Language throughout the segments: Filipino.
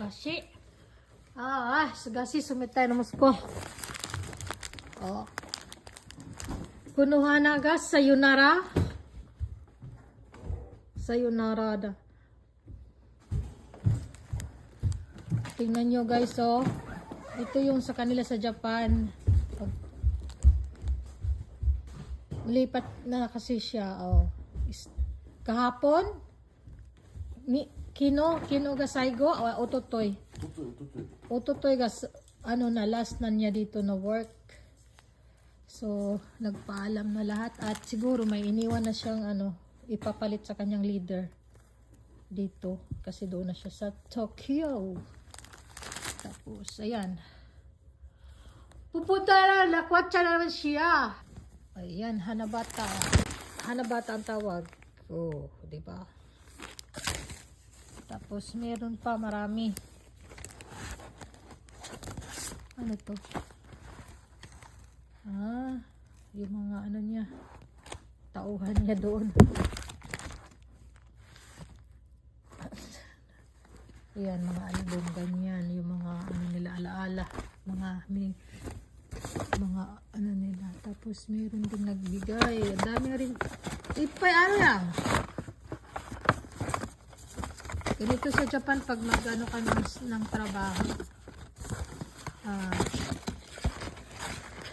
Sugashi. Ah, ah, sugashi sumitai no musuko. Oh. Kunuhana ga sayonara. Sayonara da. Tingnan nyo guys, oh. Ito yung sa kanila sa Japan. Lipat na kasi siya, oh. Kahapon, ni kino kino ga saigo o ototoy. Ototoy ga s- ano na last na niya dito na work. So, nagpaalam na lahat at siguro may iniwan na siyang ano, ipapalit sa kanyang leader dito kasi doon na siya sa Tokyo. Tapos, ayan. Pupunta na, nakwatsa na naman siya. Ayan, Hanabata. Hanabata ang tawag. Oh, di ba? Tapos, meron pa marami. Ano to? Ah, yung mga ano niya. Tauhan niya doon. Ayan, mga album ganyan. Yung mga ano nila alaala. Mga may, mga ano nila. Tapos meron din nagbigay. Ang dami rin. Ipay ano yan? Ganito sa Japan pag mag-ano ka ng, ng trabaho. Ah,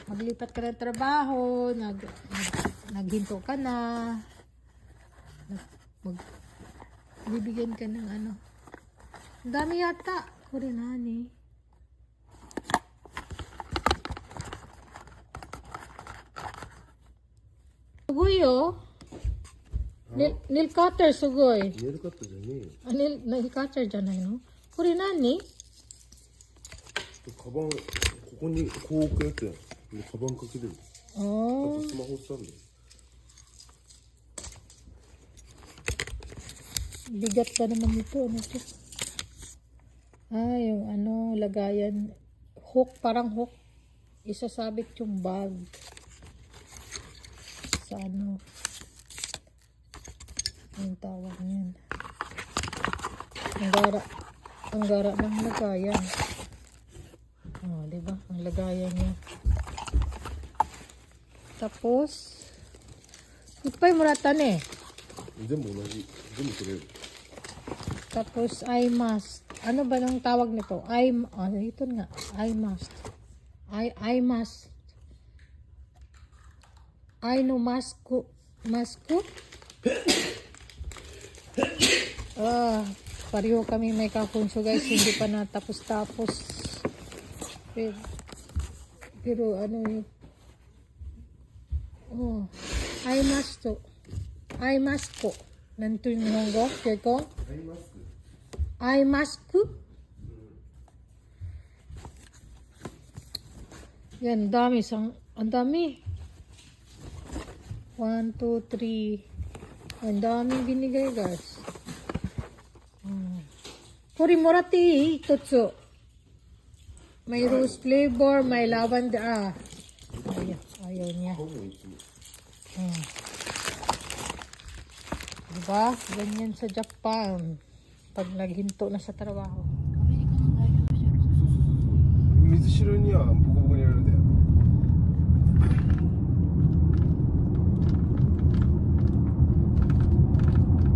maglipat ka ng trabaho, nag, nag, naghinto ka na, nag, mag, bibigyan ka ng ano. Ang dami yata. Kurinani Sugoy oh. Nil, nail cutter sugoy. ネイルカットじゃねえよ Ah, nail, nail cutter じゃないのこれ何カバンここにこう置くやつやんでカバンかけれるあ Oh. とスマホスタンド Bigat pa naman ito. Ano ito? Ah, yung ano, lagayan. Hook, parang hook. Isasabit yung bag. Sa ano. Yung tawag niyan. Ang gara. Ang gara ng lagayan. Oh, di ba? Ang lagayan niya. Tapos ipay muratan eh. Hindi mo lagi. Hindi mo kaya. Tapos I must. Ano ba nang tawag nito? I ano oh, ito nga. I must. I I must. I no must ko. Must ko? Ah, pareho kami may kakunso guys. Hindi pa natapos-tapos. Pero, pero ano yun? Oh, ay mas. Ay mas. Nanto yung hongo. Keko? Ay mas. Ay? Yan, dami. Sang, ang dami. One, two, three. Ang dami binigay guys. Hmm. Kuri morati, itotsu. May rose flavor, may lavender. Ah. Ayaw, ayaw niya. 顔もいつも Hmm. Diba? Ganyan sa Japan. Pag naghinto na sa trabaho. 水白にはボコボコにやられたよ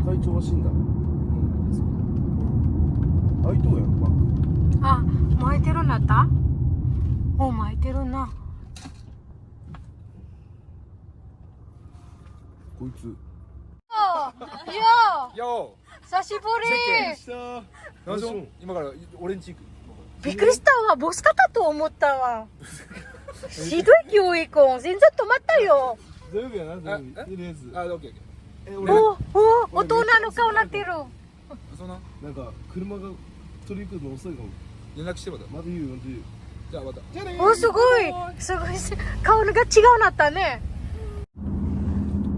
会長は死んだうん 開いとうやんバッグ Ah, mau itiron na ta? Oh, mau itiron na. こいつ Yo! よ Sashiburi! したーしょ？今から俺んち行くびっくりしたわ。ボス方と思ったわ。ひどい教育音。全然止まったよ。大丈夫やな大丈あ夫いるやつあオッケーオッケえお俺お大人の顔なってる。ーそんななんか車が取り行くの遅いかも連絡してまたまた言うよまた言うじゃあまた。じゃあねおすごい。すごい。顔が違うなったね。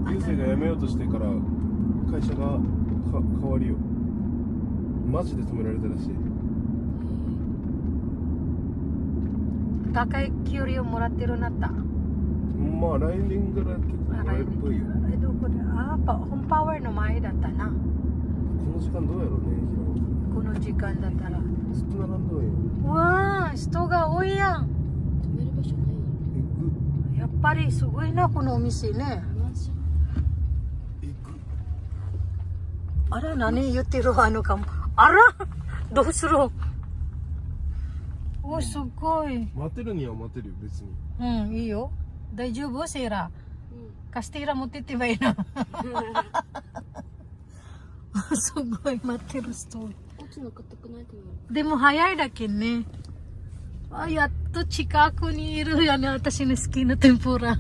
流星が辞めようとしてから会社がか変わりよマジで止められたらしい。高い。給料もらってるなった。まあ来年から結構もらえるっぽい。よえ、どこであ、パホンパワーの前だったな。この時間どうやろうねこの時間だったら。ずっと並んだわわあ人が多いやん。止める場所ないよやっぱりすごいなこのお店ね。あら何言ってるあのかもあらどうする？おすごい。待てるには待てるよ別に。うんいいよ。大丈夫？セイラカステーラ持ってってばいいな すごい待ってる人ちの硬くないと思う。でも早いだけね。あやっと近くにいるよね。私の好きな天ぷら。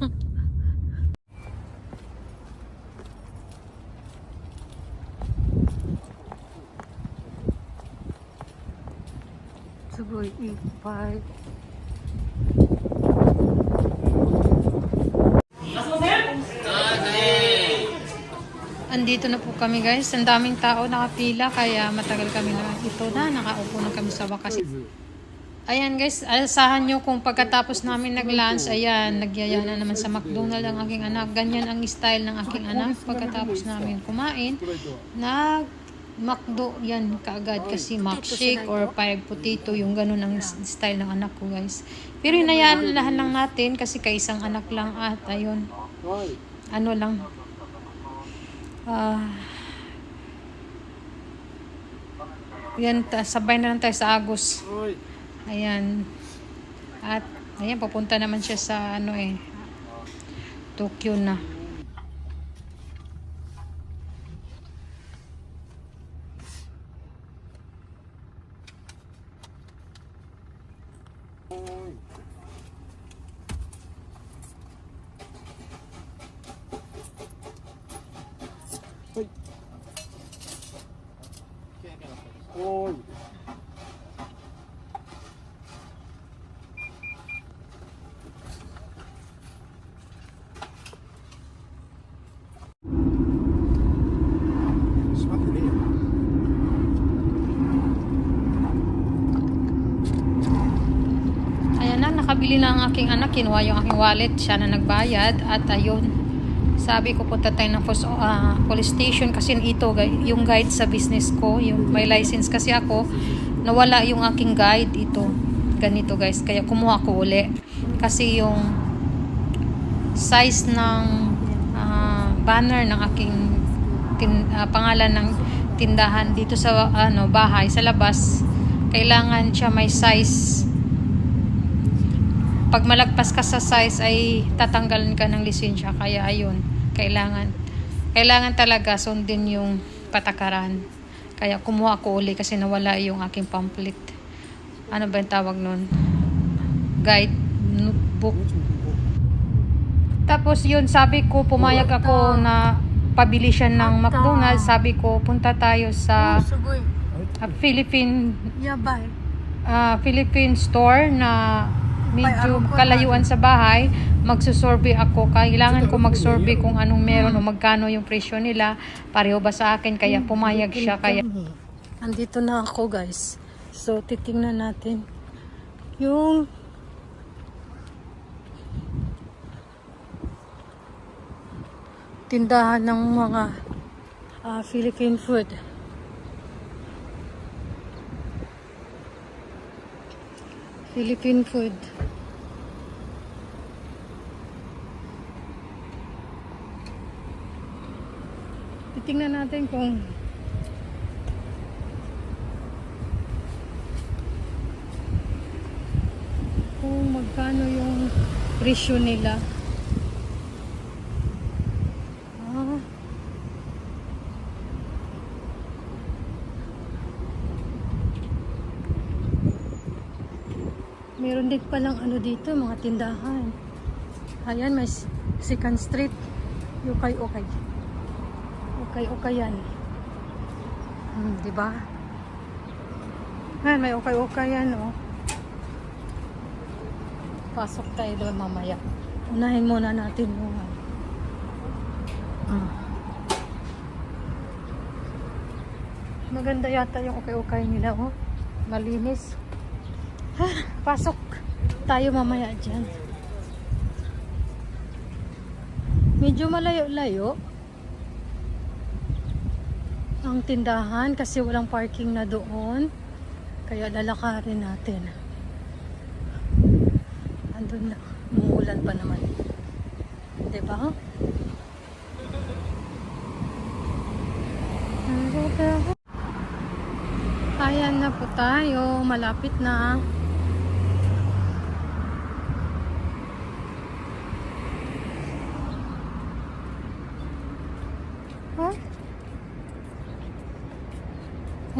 すごいいっぱい。Andito na po kami guys. Ang daming tao nakapila kaya matagal kami na ito na. Nakaupo na kami sa wakas. Ayan guys, asahan nyo kung pagkatapos namin nag-lunch, ayan, nagyaya na naman sa McDonald's ang aking anak. Ganyan ang style ng aking anak pagkatapos namin kumain. Nag McDo yan kaagad kasi milkshake or five potato yung ganun ang style ng anak ko guys. Pero inayaan lahat lang natin kasi kaisang anak lang at ayun, ano lang, Ah. yan, ta- sabay na lang tayo sa Agos. Ayan. At, ayan, papunta naman siya sa, ano eh, Tokyo na. Nakabili na ang aking anak. Kinuha yung aking wallet. Siya na nagbayad. At ayun, sabi ko punta tayo ng ah, police station kasi ito, yung guide sa business ko. Yung may license kasi ako. Nawala yung aking guide. Ito, ganito guys. Kaya kumuha ko uli. Kasi yung size ng ah, banner ng aking tin- ah, pangalan ng tindahan dito sa ano bahay sa labas kailangan siya may size pag malagpas ka sa size ay tatanggalan ka ng lisensya. Kaya ayun kailangan kailangan talaga sundin yung patakaran. Kaya kumuha ko uli kasi nawala yung aking pamphlet. Ano ba yung tawag nun? Guide notebook. Tapos yun sabi ko pumayag ako na pabili siya ng McDonald's. Sabi ko punta tayo sa ah, Philippine ah, Philippine store na medyo kalayuan sa bahay, magsusurvey ako. Kailangan ko magsurvey kung anong meron o magkano yung presyo nila. Pareho ba sa akin? Kaya pumayag siya. Kaya... Andito na ako guys. So, titingnan natin yung tindahan ng mga ah, Philippine food. Philippine food. Titingnan natin kung kung magkano yung presyo nila. Ah. Meron din palang ano dito, mga tindahan. Ayan, may second street. Ukay, ukay. Ukay, ukay yan. Hmm, di ba? Ayan, may ukay, ukay yan, oh. Pasok tayo doon mamaya. Unahin muna natin yung ano. Ah. Maganda yata yung ukay-ukay nila, oh. Malinis. Pasok tayo mamaya dyan. Medyo malayo-layo. Ang tindahan kasi walang parking na doon. Kaya lalakarin natin. Andun na. Umuulan pa naman. 'Di ba? Ayan na po tayo. Malapit na.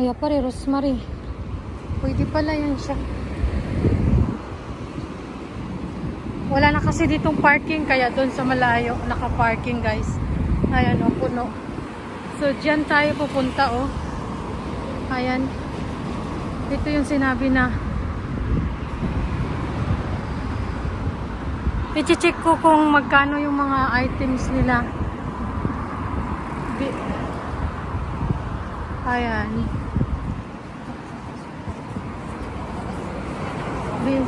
Kaya pare, Rosemary. Pwede pala yun siya. Wala na kasi ditong parking, kaya doon sa malayo, naka-parking guys. Ayan o, puno. So, dyan tayo pupunta oh. Ayan. Ito yung sinabi na I-check ko kung magkano yung mga items nila. Bi- Ayan. Bi-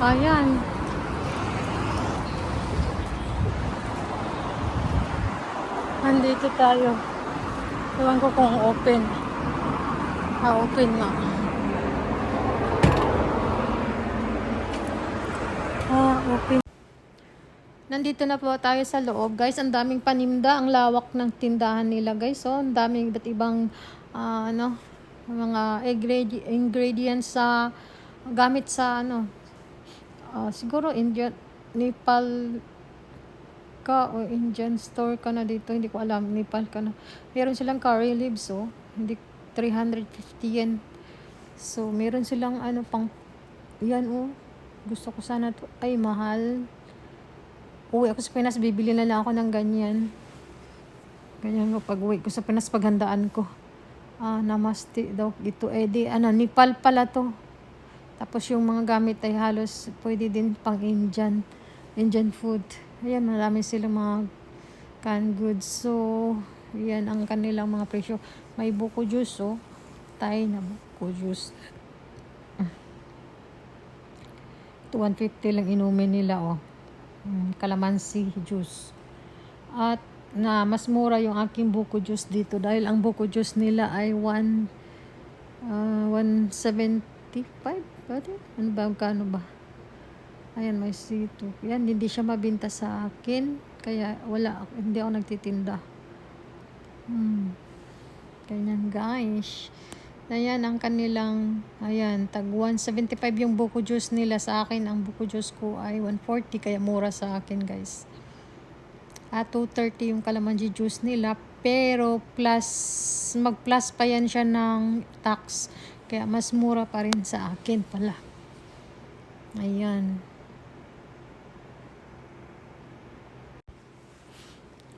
Ayan. Nandito tayo. Ewan ko kung open. Ah, open nga. Ah, open. Nandito na po tayo sa loob, guys. Ang daming paninda, ang lawak ng tindahan nila, guys. So, ang daming iba't ibang ah, ano, mga ingredi- ingredients sa gamit sa ano ah, siguro Indian Nepal ka o Indian store ka na dito, hindi ko alam, Nepal ka na. Meron silang curry leaves, oh. Hindi 350 yen. So, meron silang ano pang yan, oh. Gusto ko sana to. Ay, mahal. Uwi ako sa Pinas, bibili na lang ako ng ganyan. Ganyan ko pag uwi ko sa Pinas, paghandaan ko. Ah, namaste daw. Ito, eh di, ano, Nepal pala to. Tapos yung mga gamit ay halos pwede din pang Indian. Indian food. Ayan, marami silang mga canned goods. So, yan ang kanilang mga presyo. May buko juice, oh. Thai na buko juice. Ito, 150 lang inumin nila, oh. Mm, Calamansi juice. At na mas mura yung aking buko juice dito dahil ang buko juice nila ay 1 ah, 175 ba din? Ano ba? Kano ba? Ayan, may sito. Yan, hindi siya mabinta sa akin. Kaya wala, hindi ako nagtitinda. Hmm. Ganyan guys. Ayan, ang kanilang, ayan, tag 175 yung buko juice nila sa akin. Ang buko juice ko ay 140, kaya mura sa akin guys. At 230 yung calamansi juice nila. Pero plus, mag-plus pa yan siya ng tax. Kaya mas mura pa rin sa akin pala. Ayan.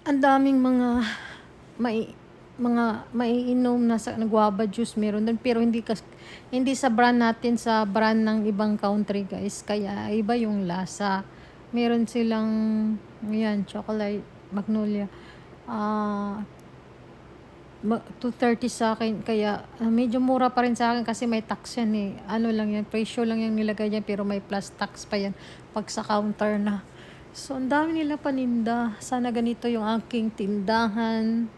Ang daming mga mai mga maiinom na sa nagwaba juice meron doon pero hindi kas, hindi sa brand natin sa brand ng ibang country guys kaya iba yung lasa meron silang yan chocolate magnolia ah ma- 230 sa akin kaya ah, medyo mura pa rin sa akin kasi may tax yan eh. Ano lang yan presyo lang yung nilagay niya pero may plus tax pa yan pag sa counter na. So ang dami nila paninda. Sana ganito yung aking tindahan.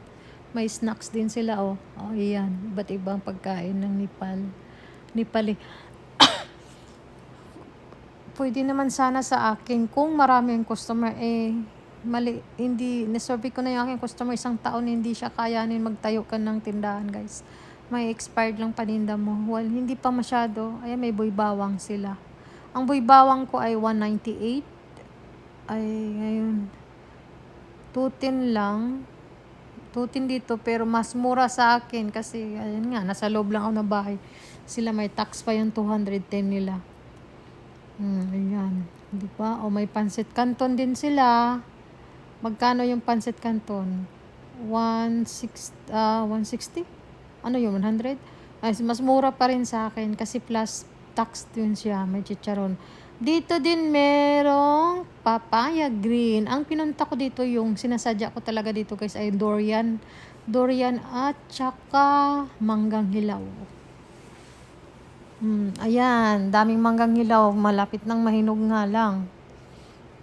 May snacks din sila oh. Oh iyan. Iba't ibang pagkain ng Nepal. Nepali. Pwede naman sana sa akin kung marami ang customer eh mali hindi nasurvey ko na yung aking customer isang taon hindi siya kayanin magtayo ka ng tindahan guys. May expired lang paninda mo. Well hindi pa masyado. Ayan may boy bawang sila. Ang boy bawang ko ay 198 ay ngayon 210 lang. 210 dito pero mas mura sa akin kasi ayun nga nasa loob lang ako ng bahay. Sila may tax pa yung 210 nila. Hmm, ayan. Di ba? O may pansit canton din sila. Magkano yung pansit canton? 160, ah 160? Ano yun, 100? Ay, mas mura pa rin sa akin kasi plus tax din siya. May chicharon. Dito din merong papaya green. Ang pinunta ko dito yung sinasadya ko talaga dito guys ay durian. Durian at saka manggang hilaw. Hmm, ayan, daming manggang hilaw, malapit ng mahinog nga lang.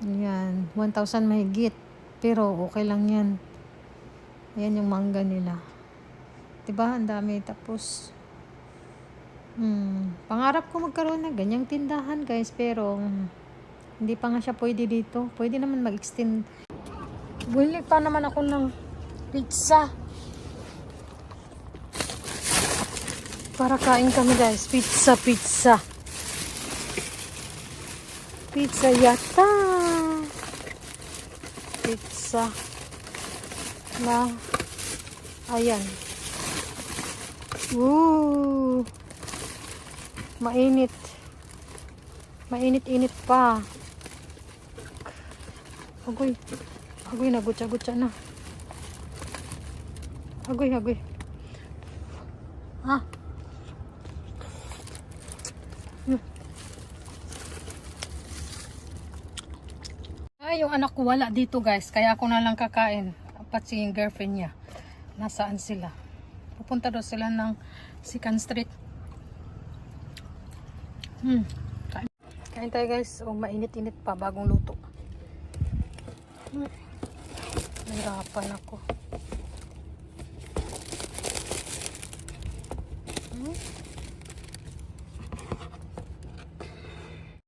Ayan, 1,000 mahigit. Pero okay lang yan. Ayan yung mangga nila. diba? Ang dami. Tapos, hmm, pangarap ko magkaroon ng ganyang tindahan, guys. Pero, hmm, hindi pa nga siya pwede dito. Pwede naman mag-extend. Bili pa naman ako ng pizza. Para kain kami, guys. Pizza, pizza. Pizza yata. Pizza. Na. Ayan. Woo! Mainit. Mainit-init pa. Agoy. Agoy, nagutsa-gutsa na. Agoy, agoy. Ah. Ay, yung anak ko wala dito guys. Kaya ako na lang kakain. Pati yung girlfriend niya. Nasaan sila? Pupunta daw sila ng Sikan Street. Hmm. Kain, kain tayo guys. O mainit-init pa. Bagong luto. Hmm. Nahirapan ako.